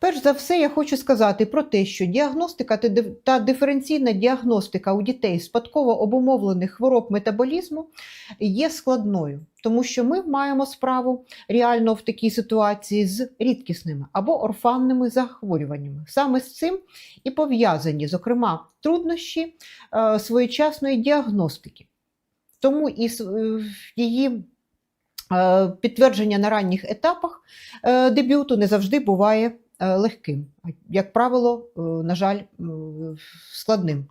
Перш за все, я хочу сказати про те, що діагностика та диференційна діагностика у дітей спадково обумовлених хвороб метаболізму є складною, тому що ми маємо справу реально в такій ситуації з рідкісними або орфанними захворюваннями. Саме з цим і пов'язані, зокрема, труднощі е, своєчасної діагностики. Тому і е, її е, підтвердження на ранніх етапах дебюту не завжди буває легким, а, як правило, е, на жаль, е, складним.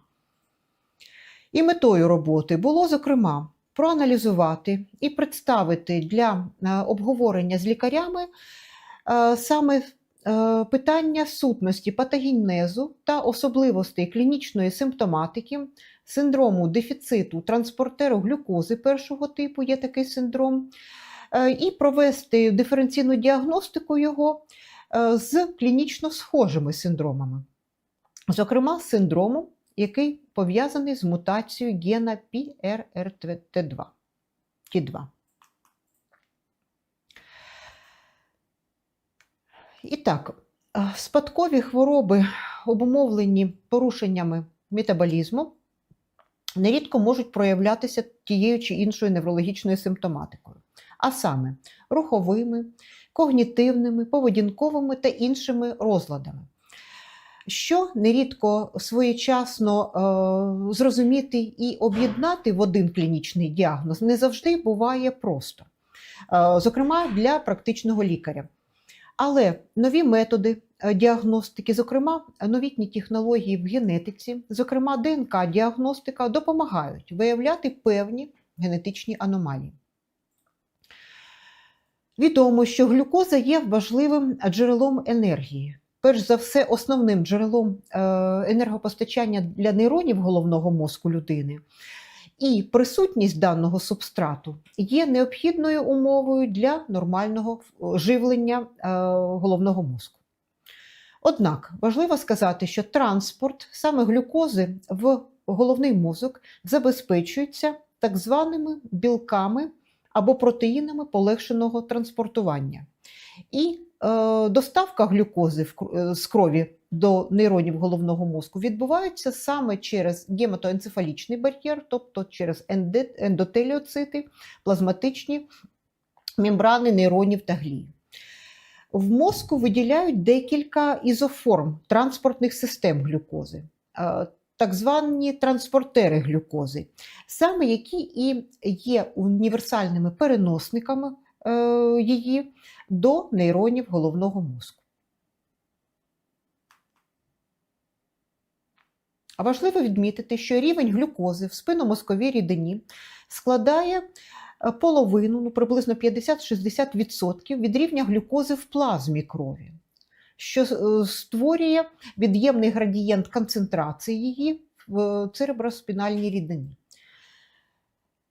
І метою роботи було, зокрема, проаналізувати і представити для е, обговорення з лікарями е, саме е, питання сутності патогенезу та особливостей клінічної симптоматики, синдрому дефіциту транспортеру глюкози першого типу, є такий синдром, е, і провести диференційну діагностику його е, з клінічно схожими синдромами, зокрема, синдромом, який пов'язаний з мутацією гена PRRT2. Т2. І так, е, спадкові хвороби, обумовлені порушеннями метаболізму, нерідко можуть проявлятися тією чи іншою неврологічною симптоматикою, а саме руховими, когнітивними, поведінковими та іншими розладами. Що нерідко своєчасно е, зрозуміти і об'єднати в один клінічний діагноз не завжди буває просто, е, зокрема для практичного лікаря. Але нові методи е, діагностики, зокрема новітні технології в генетиці, зокрема ДНК-діагностика, допомагають виявляти певні генетичні аномалії. Відомо, що глюкоза є важливим джерелом енергії. Перш за все, основним джерелом е, енергопостачання для нейронів головного мозку людини. І присутність даного субстрату є необхідною умовою для нормального е, живлення е, головного мозку. Однак важливо сказати, що транспорт саме глюкози в головний мозок забезпечується так званими білками або протеїнами полегшеного транспортування. І е, доставка глюкози в е, з крові до нейронів головного мозку відбувається саме через гематоенцефалічний бар'єр, тобто через ендотеліоцити, плазматичні мембрани нейронів та глії. В мозку виділяють декілька ізоформ транспортних систем глюкози, е, так звані транспортери глюкози, саме які і є універсальними переносниками е, її до нейронів головного мозку. А важливо відмітити, що рівень глюкози в спинномозковій рідині складає е, половину, ну, приблизно 50-60% від рівня глюкози в плазмі крові, що е, створює від'ємний градієнт концентрації її в е, цереброспінальній рідині.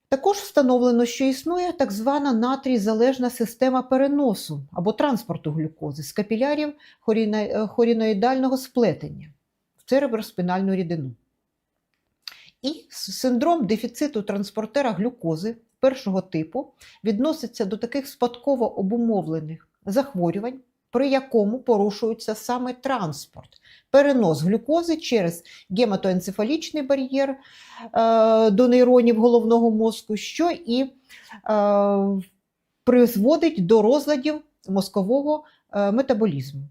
Також встановлено, що існує так звана натрій-залежна система переносу або транспорту глюкози з капілярів е, хоріноїдального сплетення в цереброспінальну рідину. І синдром дефіциту транспортера глюкози першого типу відноситься до таких спадково обумовлених захворювань, при якому порушується саме транспорт, перенос глюкози через гематоенцефалічний бар'єр е, до нейронів головного мозку, що і е, призводить до розладів мозкового е, метаболізму.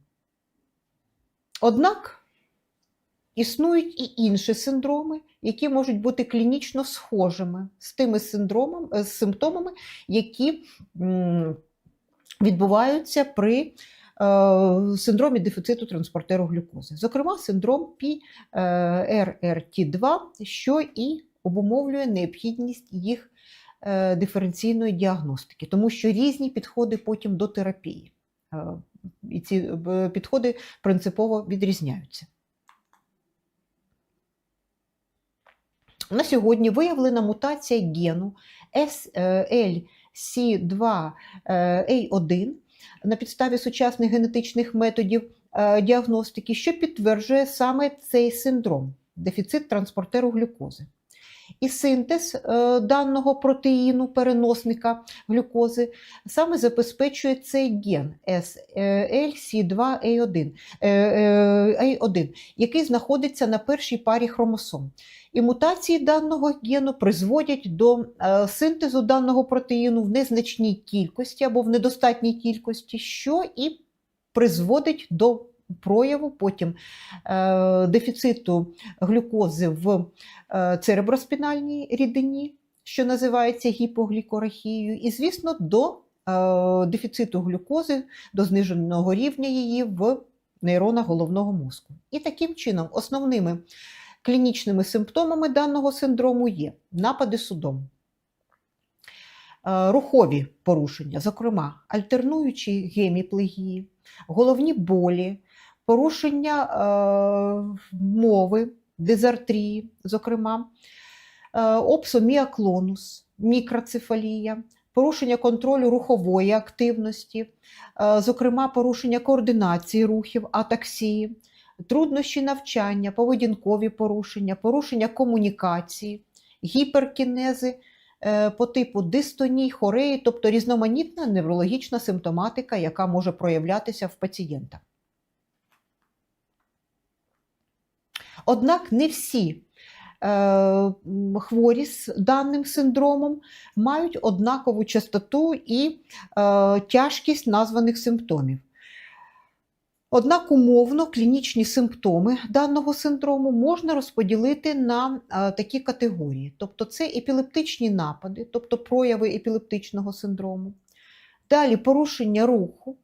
Однак існують і інші синдроми, які можуть бути клінічно схожими з тими синдромами, з симптомами, які відбуваються при синдромі дефіциту транспортеру глюкози. Зокрема, синдром PRRT2, що і обумовлює необхідність їх е, диференційної діагностики, тому що різні підходи потім до терапії. Е, І ці е, підходи принципово відрізняються. На сьогодні виявлена мутація гену SLC2A1 на підставі сучасних генетичних методів е, діагностики, що підтверджує саме цей синдром дефіцит транспортеру глюкози. І синтез е, даного протеїну, переносника глюкози, саме забезпечує цей ген SLC2A1, е, е, A1, який знаходиться на першій парі хромосом. І мутації даного гену призводять до е, синтезу даного протеїну в незначній кількості або в недостатній кількості, що і призводить до прояву потім е, дефіциту глюкози в е, цереброспінальній рідині, що називається гіпоглікорахією, і, звісно, до е, дефіциту глюкози, до зниженого рівня її в нейронах головного мозку. І таким чином основними клінічними симптомами даного синдрому є напади судом, рухові порушення, зокрема, альтернуючі геміплегії, головні болі, порушення е, мови, дизартрії, зокрема, е, опсоміаклонус, мікроцефалія, порушення контролю рухової активності, е, зокрема, порушення координації рухів, атаксії, труднощі навчання, поведінкові порушення, порушення комунікації, гіперкінези по типу дистоній, хореї, тобто різноманітна неврологічна симптоматика, яка може проявлятися в пацієнта. Однак не всі е, хворі з даним синдромом мають однакову частоту і е, тяжкість названих симптомів. Однак умовно клінічні симптоми даного синдрому можна розподілити на е, такі категорії. Тобто це епілептичні напади, тобто прояви епілептичного синдрому, далі порушення руху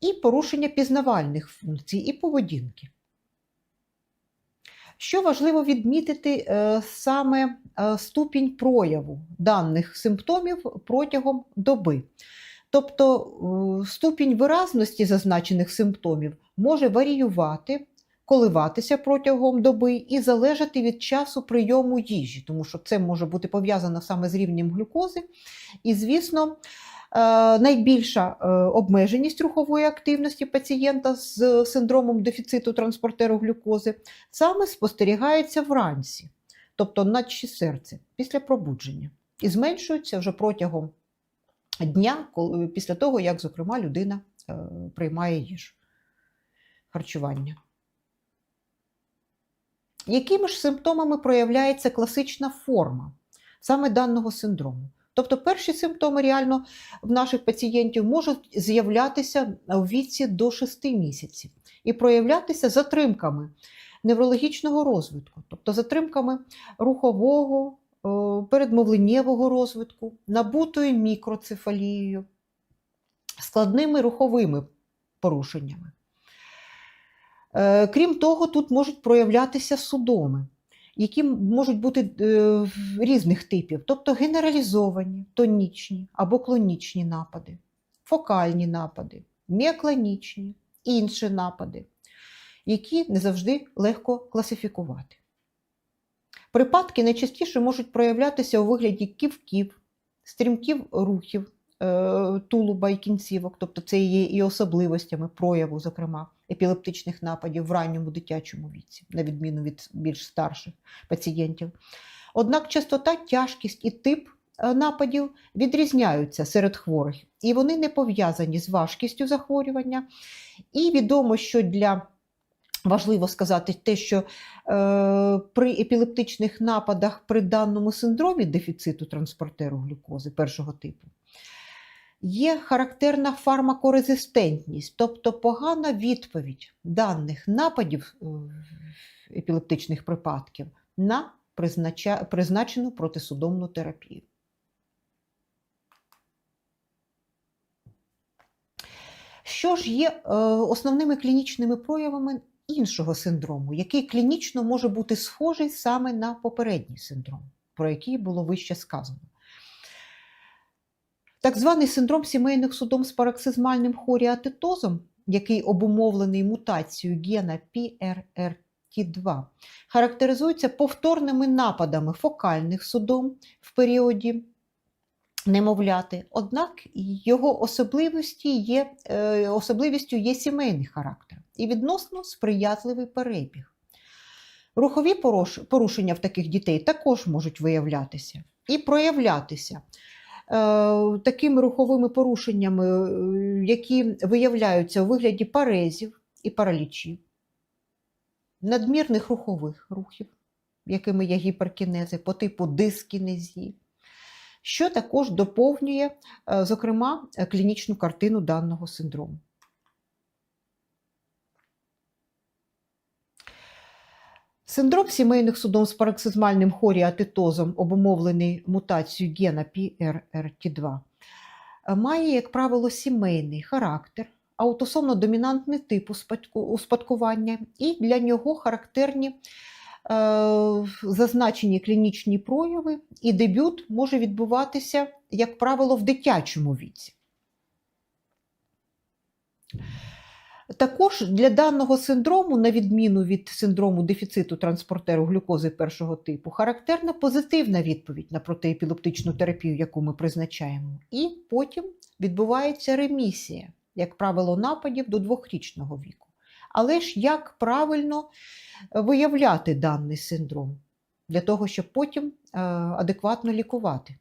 і порушення пізнавальних функцій і поведінки. Що важливо відмітити е, саме е, ступінь прояву даних симптомів протягом доби. Тобто ступінь виразності зазначених симптомів може варіювати, коливатися протягом доби і залежати від часу прийому їжі, тому що це може бути пов'язано саме з рівнем глюкози. І, звісно, е, найбільша е, обмеженість рухової активності пацієнта з синдромом дефіциту транспортеру глюкози саме спостерігається вранці, тобто наче серце після пробудження, і зменшується вже протягом дня, коли, після того, як, зокрема, людина е, приймає їжу, харчування. Якими ж симптомами проявляється класична форма саме даного синдрому? Тобто перші симптоми реально в наших пацієнтів можуть з'являтися у віці до 6 місяців і проявлятися затримками неврологічного розвитку, тобто затримками рухового, передмовленнєвого розвитку, набутою мікроцефалією, складними руховими порушеннями. Е, Крім того, тут можуть проявлятися судоми, які можуть бути е, різних типів, тобто генералізовані, тонічні або клонічні напади, фокальні напади, міоклонічні, інші напади, які не завжди легко класифікувати. Припадки найчастіше можуть проявлятися у вигляді ківків, стрімків рухів е, тулуба і кінцівок, тобто це є і особливостями прояву, зокрема, епілептичних нападів в ранньому дитячому віці, на відміну від більш старших пацієнтів. Однак частота, тяжкість і тип е, нападів відрізняються серед хворих, і вони не пов'язані з важкістю захворювання. І відомо, що для Важливо сказати те, що е, при епілептичних нападах при даному синдромі дефіциту транспортеру глюкози першого типу є характерна фармакорезистентність, тобто погана відповідь даних нападів е, епілептичних припадків на признача, призначену протисудомну терапію. Що ж є е, основними клінічними проявами іншого синдрому, який клінічно може бути схожий саме на попередній синдром, про який було вище сказано. Так званий синдром сімейних судом з пароксизмальним хоріатитозом, який обумовлений мутацією гена PRRT2, характеризується повторними нападами фокальних судом в періоді немовляти, однак його особливості є, е, особливістю є сімейний характер і відносно сприятливий перебіг. Рухові порушення в таких дітей також можуть виявлятися і проявлятися. Е, Такими руховими порушеннями, е, які виявляються у вигляді парезів і паралічів, надмірних рухових рухів, якими є гіперкінези по типу дискінезії, що також доповнює, е, зокрема, клінічну картину даного синдрому. Синдром сімейних судом з пароксизмальним хоріатитозом, обумовлений мутацією гена PRRT2, е, має, як правило, сімейний характер, аутосомно-домінантний тип успадкування, і для нього характерні е, зазначені клінічні прояви, і дебют може відбуватися, як правило, в дитячому віці. Також для даного синдрому, на відміну від синдрому дефіциту транспортеру глюкози першого типу, характерна позитивна відповідь на протиепілептичну терапію, яку ми призначаємо. І потім відбувається ремісія, як правило, нападів до двохрічного віку. Але ж як правильно виявляти даний синдром для того, щоб потім е, адекватно лікувати?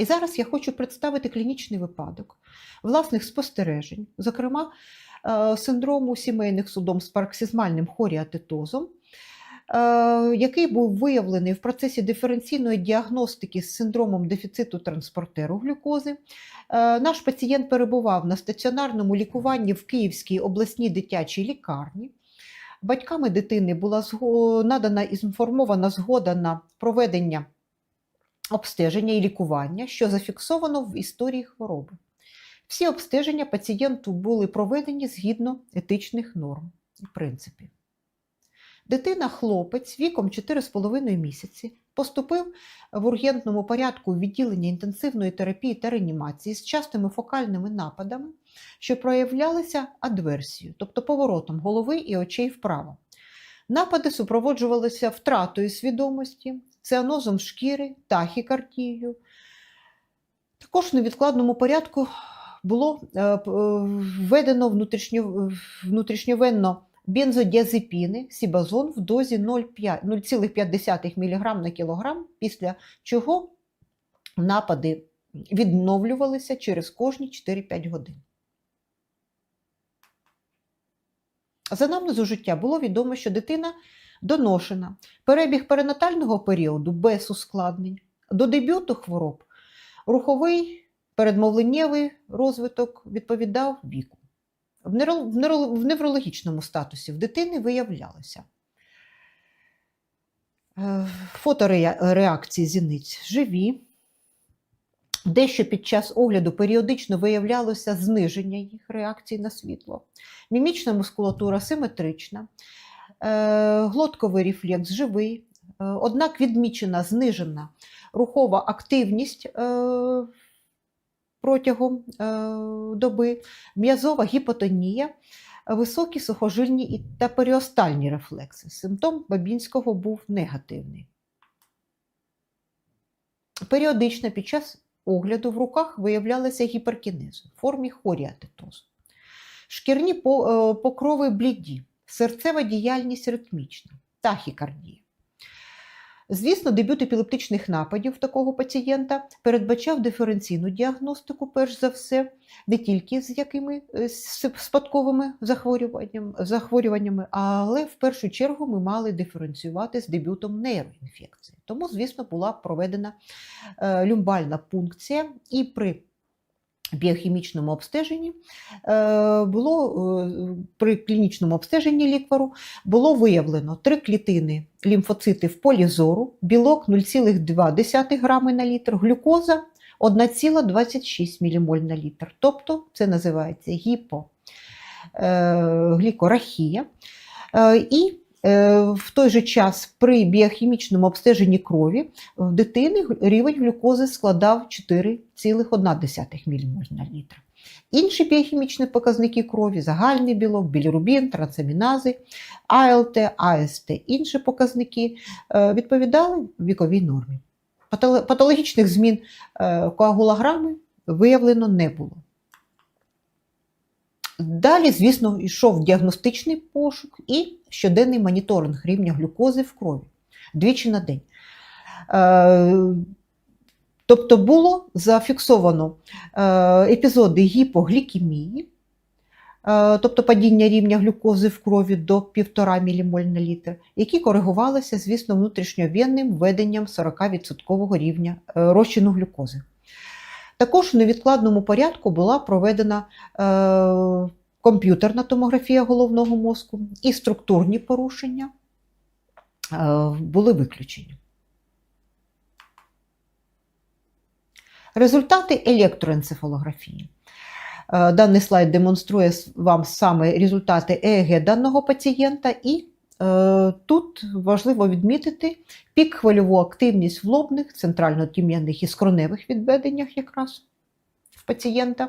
І зараз я хочу представити клінічний випадок власних спостережень, зокрема е, синдрому сімейних судом з пароксизмальним хоріатитозом, е, який був виявлений в процесі диференційної діагностики з синдромом дефіциту транспортеру глюкози. Е, Наш пацієнт перебував на стаціонарному лікуванні в Київській обласній дитячій лікарні. Батьками дитини була надана інформована згода на проведення обстеження і лікування, що зафіксовано в історії хвороби. Всі обстеження пацієнту були проведені згідно етичних норм і принципів. Дитина, хлопець віком 4,5 місяці поступив в ургентному порядку в відділення інтенсивної терапії та реанімації з частими фокальними нападами, що проявлялися адверсією, тобто поворотом голови і очей вправо. Напади супроводжувалися втратою свідомості, цианозом шкіри, тахікардією. Також в невідкладному порядку було е, е, введено внутрішньо, внутрішньовенно бензодіазепіни, сібазон в дозі 0,5 0,5 мг на кілограм, після чого напади відновлювалися через кожні 4-5 годин. За намнезу життя було відомо, що дитина доношена. Перебіг перинатального періоду без ускладнень. До дебюту хвороб руховий передмовленнєвий розвиток відповідав віку. В, неврологічному статусі в дитини виявлялося е, фотореакції зіниць живі. Дещо під час огляду періодично виявлялося зниження їх реакцій на світло. Мімічна мускулатура симетрична, глотковий рефлекс живий, е, однак відмічена знижена рухова активність е, протягом е, доби, м'язова гіпотонія, високі сухожильні та періостальні рефлекси. Симптом Бабінського був негативний. Періодично під час огляду в руках виявлялися гіперкінези в формі хоріатитозу. Шкірні е, покрови бліді, серцева діяльність ритмічна, тахікардія. Звісно, дебют епілептичних нападів такого пацієнта передбачав диференційну діагностику, перш за все, не тільки з якими е, з спадковими захворюванням- захворюваннями, але в першу чергу ми мали диференціювати з дебютом нейроінфекції. Тому, звісно, була проведена е, люмбальна пункція і при біохімічному обстеженні е, було е, при клінічному обстеженні ліквару було виявлено три клітини лімфоцити в полі зору, білок 0,2 грами на літр, глюкоза 1,26 ммоль на літр. Тобто це називається гіпоглікорахія. Е, І в той же час при біохімічному обстеженні крові в дитини рівень глюкози складав 4,1 ммоль на літр. Інші біохімічні показники крові, загальний білок, білірубін, трансамінази, АЛТ, АСТ, інші показники е, відповідали віковій нормі. Патологічних змін е, коагулограми виявлено не було. Далі, звісно, йшов діагностичний пошук і щоденний моніторинг рівня глюкози в крові двічі на день. Е, Тобто було зафіксовано е, епізоди гіпоглікемії, е, тобто падіння рівня глюкози в крові до 1,5 ммоль на літр, які коригувалися, звісно, внутрішньовенним введенням 40% рівня розчину глюкози. Також у невідкладному порядку була проведена е, комп'ютерна томографія головного мозку і структурні порушення е, були виключені. Результати електроенцефалографії. Е, Даний слайд демонструє вам саме результати ЕЕГ даного пацієнта, і тут важливо відмітити пік хвильову активність в лобних, центрально-тім'яних і скроневих відведеннях якраз в пацієнта.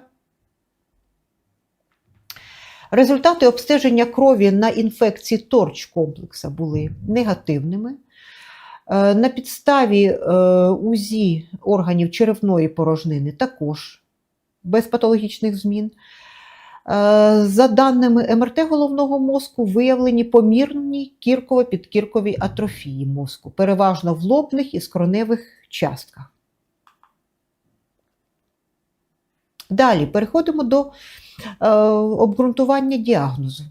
Результати обстеження крові на інфекції торч комплекса були негативними. Е, На підставі е, УЗІ органів черевної порожнини також без патологічних змін. Е, За даними МРТ головного мозку, виявлені помірні кірково-підкіркові атрофії мозку, переважно в лобних і скроневих частках. Далі переходимо до е, обґрунтування діагнозу,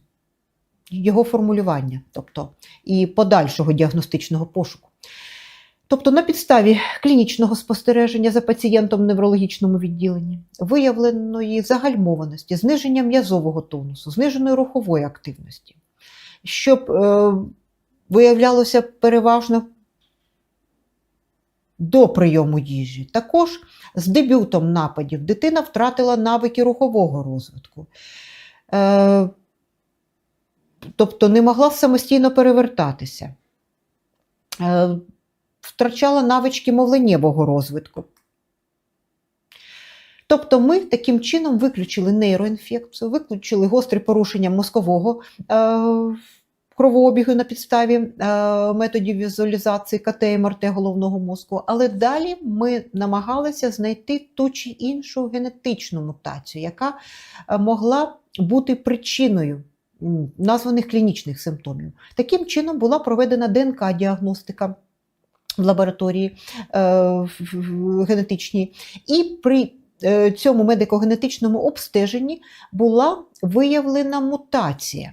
його формулювання, тобто і подальшого діагностичного пошуку. Тобто, на підставі клінічного спостереження за пацієнтом в неврологічному відділенні, виявленої загальмованості, зниження м'язового тонусу, зниженої рухової активності, щоб е, виявлялося переважно до прийому їжі. Також з дебютом нападів дитина втратила навики рухового розвитку. Е, тобто не могла самостійно перевертатися. Е, втрачала навички мовленнєвого розвитку. Тобто ми таким чином виключили нейроінфекцію, виключили гостре порушення мозкового е, кровообігу на підставі е, методів візуалізації КТ і МРТ головного мозку, але далі ми намагалися знайти ту чи іншу генетичну мутацію, яка е, могла бути причиною названих клінічних симптомів. Таким чином була проведена ДНК-діагностика в лабораторії е, генетичній, і при е, цьому медико-генетичному обстеженні була виявлена мутація.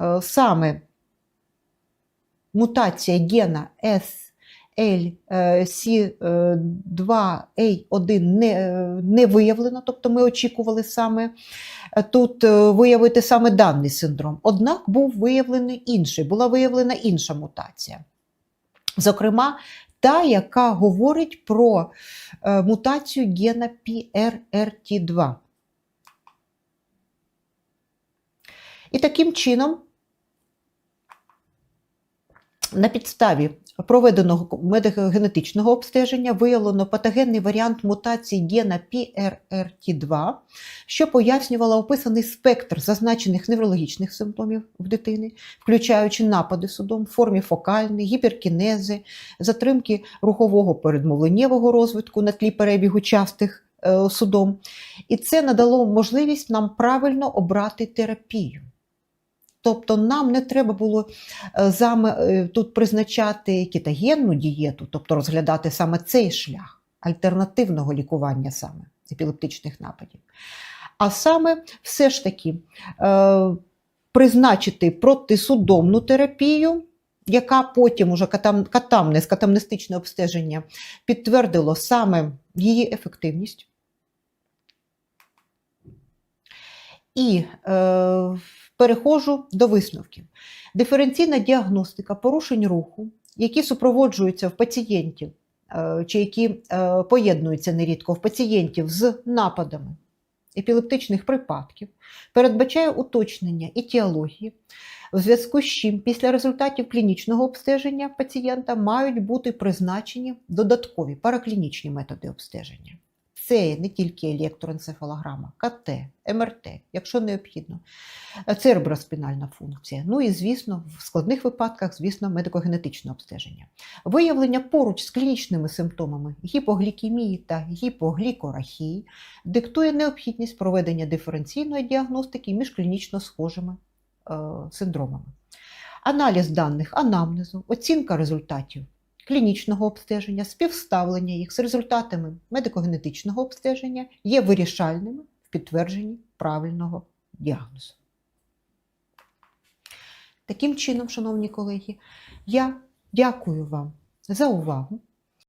Е, Саме мутація гена SLC2A1 не, не виявлено, тобто ми очікували саме тут виявити саме даний синдром. Однак був виявлений інший, була виявлена інша мутація. Зокрема, та, яка говорить про е, мутацію гена PRRT2. І таким чином, на підставі проведеного медико-генетичного обстеження виявлено патогенний варіант мутації гена PRRT2, що пояснювала описаний спектр зазначених неврологічних симптомів в дитини, включаючи напади судом формі фокальних, гіперкінези, затримки рухового передмовленнєвого розвитку на тлі перебігу частих е, судом. І це надало можливість нам правильно обрати терапію. Тобто нам не треба було е, е, тут призначати кетогенну дієту, тобто розглядати саме цей шлях альтернативного лікування саме епілептичних нападів. А саме все ж таки е, призначити протисудомну терапію, яка потім уже катам, катамнез, катамнестичне обстеження підтвердило саме її ефективність. І е, переходжу до висновків. Диференційна діагностика порушень руху, які супроводжуються в пацієнтів, е, чи які е, поєднуються нерідко в пацієнтів з нападами епілептичних припадків, передбачає уточнення етіології, в зв'язку з чим після результатів клінічного обстеження пацієнта мають бути призначені додаткові параклінічні методи обстеження. Це не тільки електроенцефалограма, КТ, МРТ, якщо необхідно, цереброспінальна функція. Ну і, звісно, в складних випадках, звісно, медико-генетичне обстеження. Виявлення поруч з клінічними симптомами гіпоглікемії та гіпоглікорахії диктує необхідність проведення диференційної діагностики між клінічно схожими е, синдромами. Аналіз даних анамнезу, оцінка результатів клінічного обстеження, співставлення їх з результатами медико-генетичного обстеження є вирішальними в підтвердженні правильного діагнозу. Таким чином, шановні колеги, я дякую вам за увагу.